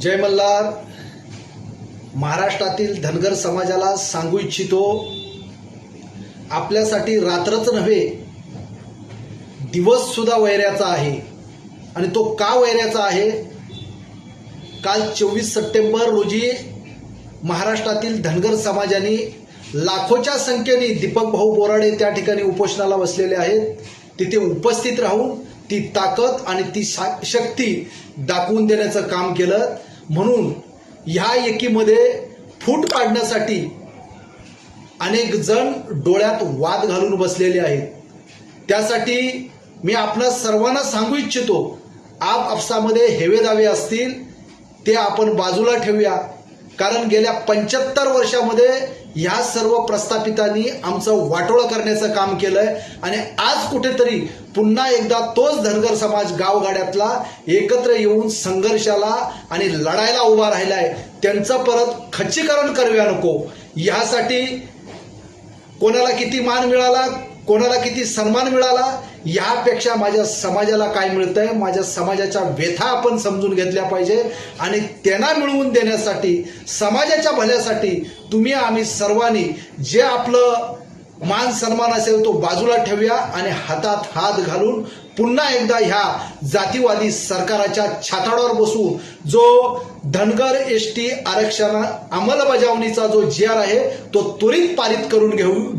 जय मल्हार. महाराष्ट्रातील धनगर समाजाला सांगू इच्छितो आपल्यासाठी रात्रच नव्हे दिवससुद्धा वैऱ्याचा आहे. आणि तो का वैऱ्याचा आहे? काल चोवीस सप्टेंबर रोजी महाराष्ट्रातील धनगर समाजाने लाखोच्या संख्येने दीपक भाऊ बोराडे त्या ठिकाणी उपोषणाला बसलेले आहेत. तिथे उपस्थित राहून ती ताकद आणि ती शा- शक्ती दाखवून देण्याचं काम केलं. म्हणून ह्या एकीमध्ये फूट पाडण्यासाठी अनेक जण डोळ्यात वाद घालून बसलेले आहेत. त्यासाठी मी आपणा सर्वांना सांगू इच्छितो आप आपसामध्ये हेवेदावे असतील ते आपण बाजूला ठेवूया. कारण गेल्या पंच्याहत्तर वर्षामध्ये ह्या सर्व प्रस्थापितांनी आमचं वाटोळं करण्याचं काम केलंय. आणि आज कुठेतरी पुन्हा एकदा तोच धनगर समाज गावगाड्यातला एकत्र येऊन संघर्षाला आणि लढायला उभा राहिलाय. त्यांचं परत खच्चीकरण करूया नको. ह्यासाठी कोणाला किती मान मिळाला? कोणाला किती सन्मान मिळाला यापेक्षा माझ्या समाजाला काय मिळतंय? माझ्या समाजाच्या व्यथा आपण समजून घेतल्या पाहिजे. आणि त्यांना मिळवून देण्यासाठी समाजाच्या भल्यासाठी तुम्ही आम्ही सर्वांनी जे आपलं मान सन्मान असेल तो बाजूला ठेवूया आणि हातात हात घालून पुन्हा एकदा ह्या जातीवादी सरकाराच्या छाताडावर बसून जो धनगर एस टी आरक्षण अंमलबजावणीचा जो जी आर आहे तो त्वरित पारित करून घेऊ.